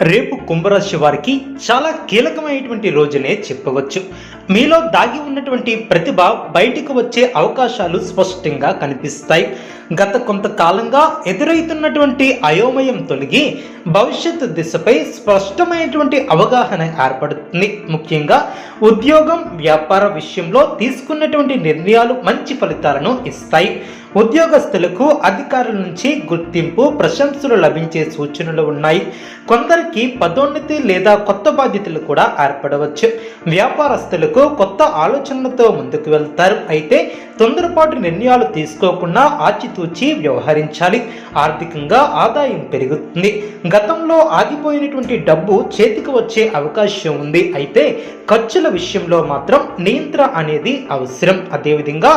రేపు కుంభరాశి వారికి చాలా కీలకమైనటువంటి రోజునే చెప్పవచ్చు. మీలో దాగి ఉన్నటువంటి ప్రతిభ బయటకు వచ్చే అవకాశాలు స్పష్టంగా కనిపిస్తాయి. గత కొంతకాలంగా ఎదురవుతున్నటువంటి అయోమయం తొలగి భవిష్యత్తు దిశపై స్పష్టమైనటువంటి అవగాహన ఏర్పడుతుంది. ముఖ్యంగా ఉద్యోగం వ్యాపార విషయంలో తీసుకున్నటువంటి నిర్ణయాలు మంచి ఫలితాలను ఇస్తాయి. ఉద్యోగస్తులకు అధికారుల నుంచి గుర్తింపు ప్రశంసలు లభించే సూచనలు ఉన్నాయి. కొందరికి పదోన్నతి లేదా కొత్త బాధ్యతలు కూడా ఏర్పడవచ్చు. వ్యాపారస్తులకు కొత్త ఆలోచనలతో ముందుకు వెళ్తారు. అయితే తొందరపాటు నిర్ణయాలు తీసుకోకుండా ఆచితూచి వ్యవహరించాలి. ఆర్థికంగా ఆదాయం పెరుగుతుంది. గతంలో ఆగిపోయినటువంటి డబ్బు చేతికి వచ్చే అవకాశం ఉంది. అయితే ఖర్చుల విషయంలో మాత్రం నియంత్రణ అనేది అవసరం. అదేవిధంగా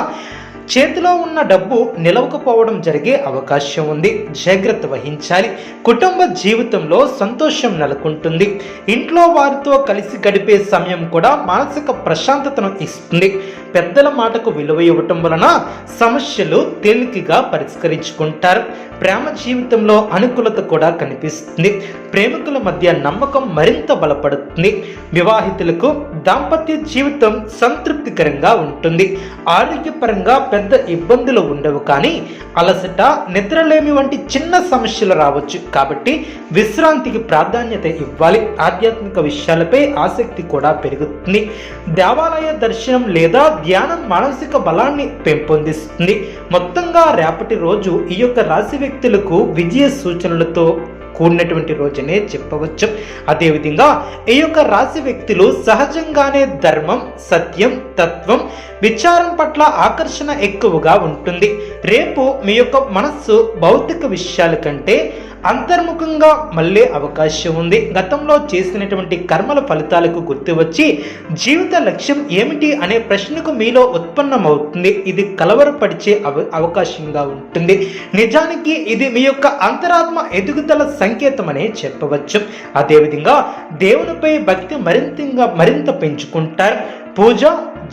చేతిలో ఉన్న డబ్బు నిలవకపోవడం జరిగే అవకాశం ఉంది. జాగ్రత్త వహించాలి. కుటుంబ జీవితంలో సంతోషం నెలకొంటుంది. ఇంట్లో వారితో కలిసి గడిపే సమయం కూడా మానసిక ప్రశాంతతను ఇస్తుంది. పెద్దల మాటకు విలువ ఇవ్వటం వలన సమస్యలు తేలికగా పరిష్కరించుకుంటారు. ప్రేమ జీవితంలో అనుకూలత కూడా కనిపిస్తుంది. ప్రేమికుల మధ్య నమ్మకం మరింత బలపడుతుంది. వివాహితులకు దాంపత్య జీవితం సంతృప్తికరంగా ఉంటుంది. ఆరోగ్యపరంగా పెద్ద ఇబ్బందులు ఉండవు కానీ అలసట నిద్రలేమి వంటి చిన్న సమస్యలు రావచ్చు. కాబట్టి విశ్రాంతికి ప్రాధాన్యత ఇవ్వాలి. ఆధ్యాత్మిక విషయాలపై ఆసక్తి కూడా పెరుగుతుంది. దేవాలయ దర్శనం లేదా ధ్యానం మానసిక బలాన్ని పెంపొందిస్తుంది. మొత్తంగా రేపటి రోజు ఈ యొక్క రాశి వ్యక్తులకు విజయ సూచనలతో కూడినటువంటి రోజునే చెప్పవచ్చు. అదేవిధంగా ఈ యొక్క రాశి వ్యక్తులు సహజంగానే ధర్మం సత్యం తత్వం విచారం పట్ల ఆకర్షణ ఎక్కువగా ఉంటుంది. రేపు మీ యొక్క మనస్సు భౌతిక విషయాల కంటే అంతర్ముఖంగా మళ్ళీ అవకాశం ఉంది. గతంలో చేసినటువంటి కర్మల ఫలితాలకు గుర్తు వచ్చి జీవిత లక్ష్యం ఏమిటి అనే ప్రశ్నకు మీలో ఉత్పన్నమవుతుంది. ఇది కలవరపరిచే అవ అవకాశంగా ఉంటుంది. నిజానికి ఇది మీ యొక్క అంతరాత్మ ఎదుగుదల సంకేతమనే చెప్పవచ్చు. అదేవిధంగా దేవునిపై భక్తి మరింతగా మరింత పెంచుకుంటారు. పూజ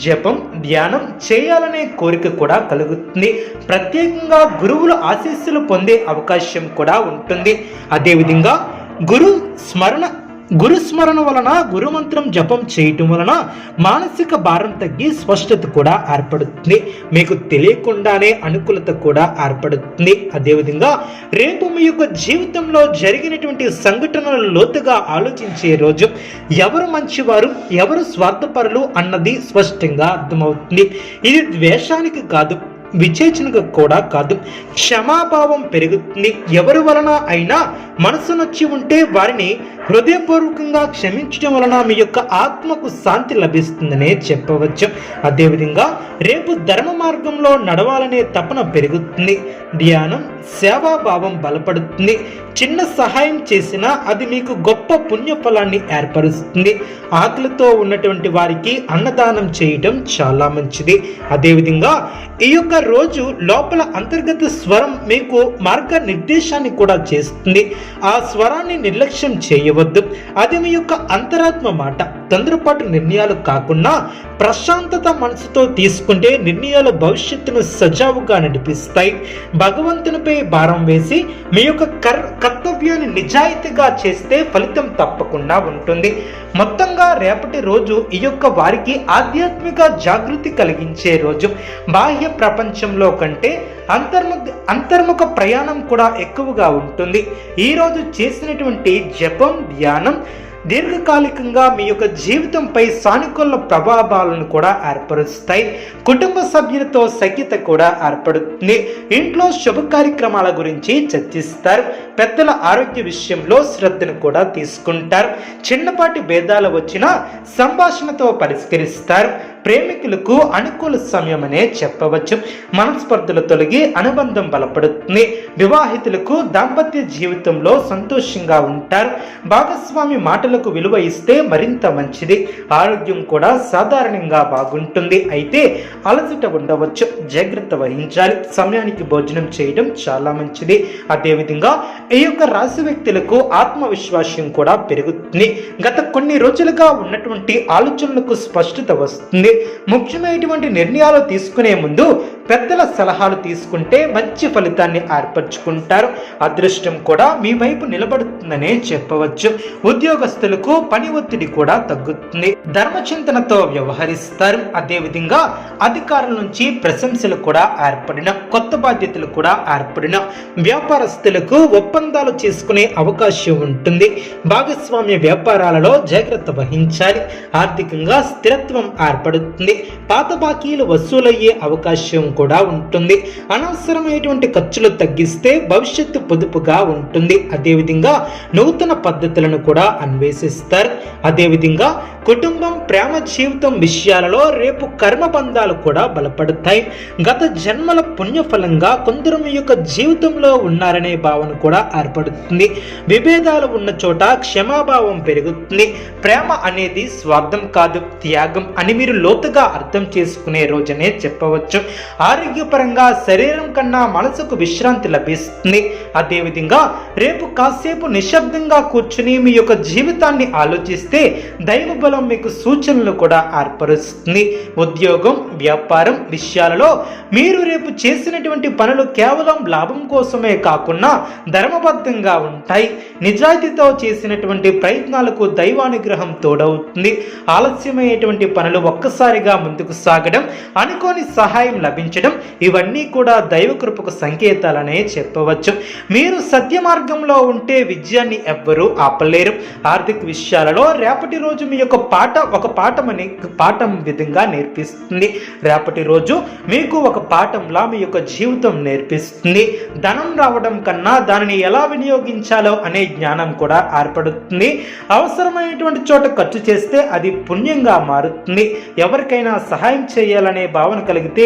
జపం ధ్యానం చేయాలనే కోరిక కూడా కలుగుతుంది. ప్రత్యేకంగా గురువుల ఆశీస్సులు పొందే అవకాశం కూడా ఉంటుంది. అదేవిధంగా గురు స్మరణ గురు స్మరణ వలన గురుమంత్రం జపం చేయటం వలన మానసిక భారం తగ్గి స్పష్టత కూడా ఏర్పడుతుంది. మీకు తెలియకుండానే అనుకూలత కూడా ఏర్పడుతుంది. అదేవిధంగా రేపు మీ యొక్క జీవితంలో జరిగినటువంటి సంఘటనలు లోతుగా ఆలోచించే రోజు ఎవరు మంచివారు ఎవరు స్వార్థపరులు అన్నది స్పష్టంగా అర్థమవుతుంది. ఇది ద్వేషానికి కాదు విచేచనకు కూడా కాదు. క్షమాభావం పెరుగుతుంది. ఎవరి వలన అయినా మనసు నొచ్చి ఉంటే వారిని హృదయపూర్వకంగా క్షమించడం వలన మీ యొక్క ఆత్మకు శాంతి లభిస్తుందనే చెప్పవచ్చు. అదేవిధంగా రేపు ధర్మ మార్గంలో నడవాలనే తపన పెరుగుతుంది. ధ్యానం సేవాభావం బలపడుతుంది. చిన్న సహాయం చేసినా అది మీకు గొప్ప పుణ్యఫలాన్ని ఏర్పరుస్తుంది. ఆకలితో ఉన్నటువంటి వారికి అన్నదానం చేయటం చాలా మంచిది. అదేవిధంగా ఈ యొక్క రోజు లోపల అంతర్గత స్వరం మీకు మార్గ నిర్దేశాన్ని కూడా చేస్తుంది. ఆ స్వరాన్ని నిర్లక్ష్యం చేయవద్దు. అది మీ యొక్క అంతరాత్మ మాట. తొందరపాటు నిర్ణయాలు కాకుండా ప్రశాంతత మనసుతో తీసుకుంటే నిర్ణయాలు భవిష్యత్తును సజావుగా నడిపిస్తాయి. భగవంతునిపై భారం వేసి మీ యొక్క కర్ కర్తవ్యాన్ని నిజాయితీగా చేస్తే ఫలితం తప్పకుండా ఉంటుంది. మొత్తంగా రేపటి రోజు ఈ యొక్క వారికి ఆధ్యాత్మిక జాగృతి కలిగించే రోజు. బాహ్య ప్రపంచంలో కంటే అంతర్ముఖ అంతర్ముఖ ప్రయాణం కూడా ఎక్కువగా ఉంటుంది. ఈరోజు చేసినటువంటి జపం ధ్యానం దీర్ఘకాలికంగా మీ యొక్క జీవితంపై సానుకూల ప్రభావాలను కూడా ఏర్పరుస్తాయి. కుటుంబ సభ్యులతో సఖ్యత కూడా ఏర్పడుతుంది. ఇంట్లో శుభ కార్యక్రమాల గురించి చర్చిస్తారు. పెద్దల ఆరోగ్య విషయంలో శ్రద్ధను కూడా తీసుకుంటారు. చిన్నపాటి భేదాలు వచ్చినా సంభాషణతో పరిష్కరిస్తారు. ప్రేమికులకు అనుకూల సమయమనే చెప్పవచ్చు. మనస్పర్ధలు తొలగి అనుబంధం బలపడుతుంది. వివాహితులకు దాంపత్య జీవితంలో సంతోషంగా ఉంటారు. భాగస్వామి మాటలకు విలువ ఇస్తే మరింత మంచిది. ఆరోగ్యం కూడా సాధారణంగా బాగుంటుంది. అయితే అలసట ఉండవచ్చు. జాగ్రత్త వహించాలి. సమయానికి భోజనం చేయడం చాలా మంచిది. అదేవిధంగా ఈ యొక్క రాశి వ్యక్తులకు ఆత్మవిశ్వాసం కూడా పెరుగుతుంది. గత కొన్ని రోజులుగా ఉన్నటువంటి ఆలోచనలకు స్పష్టత వస్తుంది. ముఖ్యమైనటువంటి నిర్ణయాలు తీసుకునే ముందు పెద్దల సలహాలు తీసుకుంటే మంచి ఫలితాన్ని ఏర్పరచుకుంటారు. అదృష్టం కూడా మీ వైపు నిలబడుతుందనే చెప్పవచ్చు. ఉద్యోగస్తులకు పని ఒత్తిడి కూడా తగ్గుతుంది. ధర్మచింతనతో వ్యవహరిస్తారు. అదేవిధంగా అధికారుల నుంచి ప్రశంసలు కూడా ఏర్పడిన కొత్త బాధ్యతలు కూడా ఏర్పడిన వ్యాపారస్తులకు ఒప్పందాలు చేసుకునే అవకాశం ఉంటుంది. భాగస్వామ్య వ్యాపారాలలో జాగ్రత్త వహించాలి. ఆర్థికంగా స్థిరత్వం ఏర్పడుతుంది. పాత బాకీలు వసూలయ్యే అవకాశం కూడా ఉంటుంది. అనవసరమైనటువంటి ఖర్చులు తగ్గిస్తే భవిష్యత్తు పొదుపుగా ఉంటుంది. అదేవిధంగా నూతన పద్ధతులను కూడా అన్వేషిస్తారు. అదేవిధంగా కుటుంబం ప్రేమ జీవితం విషయాలలో రేపు కర్మబంధాలు కూడా బలపడతాయి. గత జన్మల పుణ్యఫలంగా కొందరు మీ యొక్క జీవితంలో ఉన్నారనే భావన కూడా ఏర్పడుతుంది. విభేదాలు ఉన్న చోట క్షమాభావం పెరుగుతుంది. ప్రేమ అనేది స్వార్థం కాదు త్యాగం అని మీరు లోతుగా అర్థం చేసుకునే రోజనే చెప్పవచ్చు. ఆరోగ్యపరంగా శరీరం కన్నా మనసుకు విశ్రాంతి లభిస్తుంది. అదేవిధంగా రేపు కాసేపు నిశ్శబ్దంగా కూర్చుని మీ యొక్క జీవితాన్ని ఆలోచిస్తే దైవ బలం మీకు సూచనలు కూడా ఏర్పరుస్తుంది. ఉద్యోగం వ్యాపారం విషయాలలో మీరు రేపు చేసినటువంటి పనులు కేవలం లాభం కోసమే కాకుండా ధర్మబద్ధంగా ఉంటాయి. నిజాయితీతో చేసినటువంటి ప్రయత్నాలకు దైవానుగ్రహం తోడవుతుంది. ఆలస్యమయ్యేటువంటి పనులు ఒక్కసారిగా ముందుకు సాగడం అనుకోని సహాయం లభించడం ఇవన్నీ కూడా దైవ కృపకు సంకేతాలనే చెప్పవచ్చు. మీరు సత్య మార్గంలో ఉంటే విజయాన్ని ఎవ్వరూ ఆపలేరు. ఆర్థిక విషయాలలో రేపటి రోజు మీ యొక్క పాట ఒక పాఠమని పాఠం విధంగా నేర్పిస్తుంది. రేపటి రోజు మీకు ఒక పాఠంలా మీ యొక్క జీవితం నేర్పిస్తుంది. ధనం రావడం కన్నా దానిని ఎలా వినియోగించాలో అనే జ్ఞానం కూడా ఏర్పడుతుంది. అవసరమైనటువంటి చోట ఖర్చు చేస్తే అది పుణ్యంగా మారుతుంది. ఎవరికైనా సహాయం చేయాలనే భావన కలిగితే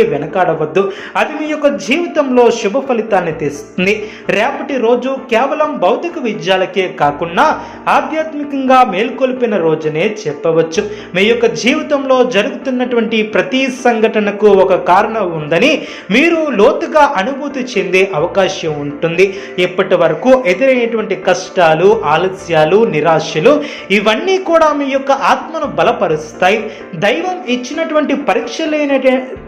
వెనకాడవద్దు అది మీ యొక్క జీవితంలో శుభ ఫలితాన్ని తెస్తుంది. రేపటి రోజు కేవలం భౌతిక విద్యాలకే కాకుండా ఆధ్యాత్మికంగా మేల్కొల్పిన రోజునే చెప్పవచ్చు. మీ యొక్క జీవితంలో జరుగుతున్నటువంటి ప్రతి సంఘటనకు ఒక కారణం ఉందని మీరు లోతుగా అనుభూతి చెందే అవకాశం ఉంటుంది. ఇప్పటి వరకు ఎదురైనటువంటి కష్టాలు ఆలస్యాలు నిరాశలు ఇవన్నీ కూడా మీ యొక్క ఆత్మను బలపరుస్తాయి. దైవం ఇచ్చినటువంటి పరీక్షలైన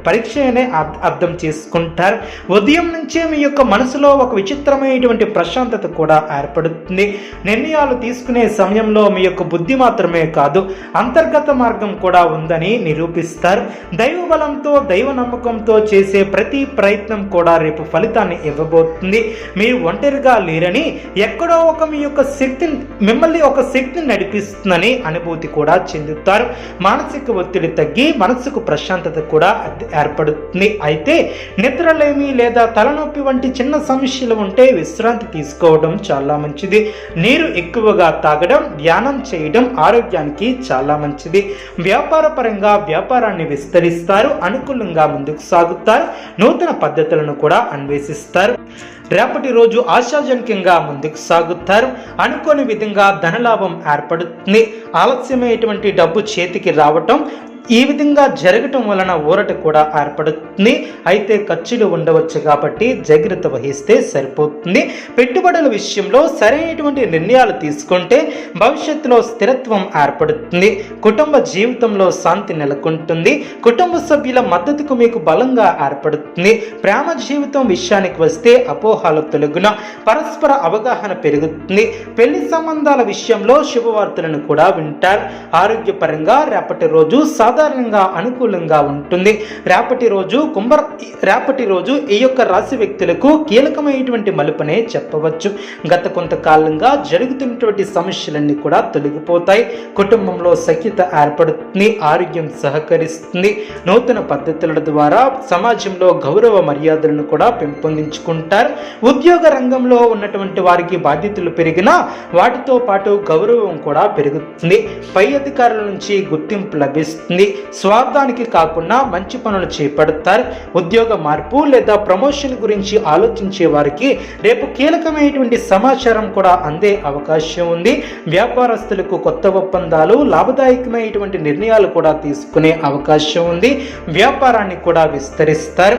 పరీక్ష అనే అర్థం చేసుకుంటారు. ఉదయం నుంచే మీ యొక్క మనసులో ఒక విచిత్రమైనటువంటి ప్రశాంతత కూడా ఏర్పడుతుంది. నిర్ణయాలు తీసుకునే సమయంలో మీ యొక్క బుద్ధి మాత్రమే కాదు అంతర్గత మార్గం కూడా ఉందని నిరూపిస్తారు. దైవ బలంతో దైవ నమ్మకంతో చేసే ప్రతి ప్రయత్నం కూడా రేపు ఫలితాన్ని ఇవ్వబోతుంది. మీరు ఒంటరిగా లేరని ఎక్కడో ఒక మీ యొక్క శక్తిని మిమ్మల్ని ఒక శక్తిని నడిపిస్తుందని అనుభూతి కూడా చెందుతారు. మానసిక ఒత్తిడి తగ్గి మనసుకు ప్రశాంతత కూడా ఏర్పడుతుంది. అయితే నిద్రలేమి లేదా తలనొప్పి వంటి చిన్న సమస్యలు ఉంటే విశ్రాంతి తీసుకోవడం చాలా మంచిది. నీరు ఎక్కువగా తాగడం ధ్యానం చేయడం ఆరోగ్యానికి చాలా మంచిది. వ్యాపార పరంగా వ్యాపారాన్ని విస్తరిస్తారు అనుకూలంగా ముందుకు సాగుతారు నూతన పద్ధతులను కూడా అన్వేషిస్తారు. రేపటి రోజు ఆశాజనకంగా ముందుకు సాగుతారు. అనుకోని విధంగా ధనలాభం ఏర్పడుతుంది. ఆలస్యమైనటువంటి డబ్బు చేతికి రావటం ఈ విధంగా జరగటం వలన ఊరట కూడా ఏర్పడుతుంది. అయితే ఖర్చులు ఉండవచ్చు కాబట్టి జాగ్రత్త వహిస్తే సరిపోతుంది. పెట్టుబడుల విషయంలో సరైనటువంటి నిర్ణయాలు తీసుకుంటే భవిష్యత్తులో స్థిరత్వం ఏర్పడుతుంది. కుటుంబ జీవితంలో శాంతి నెలకొంటుంది. కుటుంబ సభ్యుల మద్దతుకు మీకు బలంగా ఏర్పడుతుంది. ప్రేమ జీవితం విషయానికి వస్తే అపోహాలు తొలగున పరస్పర అవగాహన పెరుగుతుంది. పెళ్ళి సంబంధాల విషయంలో శుభవార్తలను కూడా వింటారు. ఆరోగ్యపరంగా రేపటి రోజు సాధారణంగా అనుకూలంగా ఉంటుంది. రేపటి రోజు కుంభ రేపటి రోజు ఈ యొక్క రాశి వ్యక్తులకు కీలకమైనటువంటి మలుపనే చెప్పవచ్చు. గత కొంతకాలంగా జరుగుతున్నటువంటి సమస్యలన్నీ కూడా తొలగిపోతాయి. కుటుంబంలో సఖ్యత ఏర్పడుతుంది ఆరోగ్యం సహకరిస్తుంది. నూతన పద్ధతుల ద్వారా సమాజంలో గౌరవ మర్యాదలను కూడా పెంపొందించుకుంటారు. ఉద్యోగ రంగంలో ఉన్నటువంటి వారికి బాధ్యతలు పెరిగినా వాటితో పాటు గౌరవం కూడా పెరుగుతుంది. పై అధికారుల నుంచి గుర్తింపు లభిస్తుంది. స్వార్థానికి కాకుండా మంచి పనులు చేపడతారు. ఉద్యోగ మార్పు లేదా ప్రమోషన్ గురించి ఆలోచించే వారికి రేపు కీలకమైనటువంటి సమాచారం కూడా అందే అవకాశం ఉంది. వ్యాపారస్తులకు కొత్త ఒప్పందాలు లాభదాయకమైనటువంటి నిర్ణయాలు కూడా తీసుకునే అవకాశం ఉంది. వ్యాపారాన్ని కూడా విస్తరిస్తారు.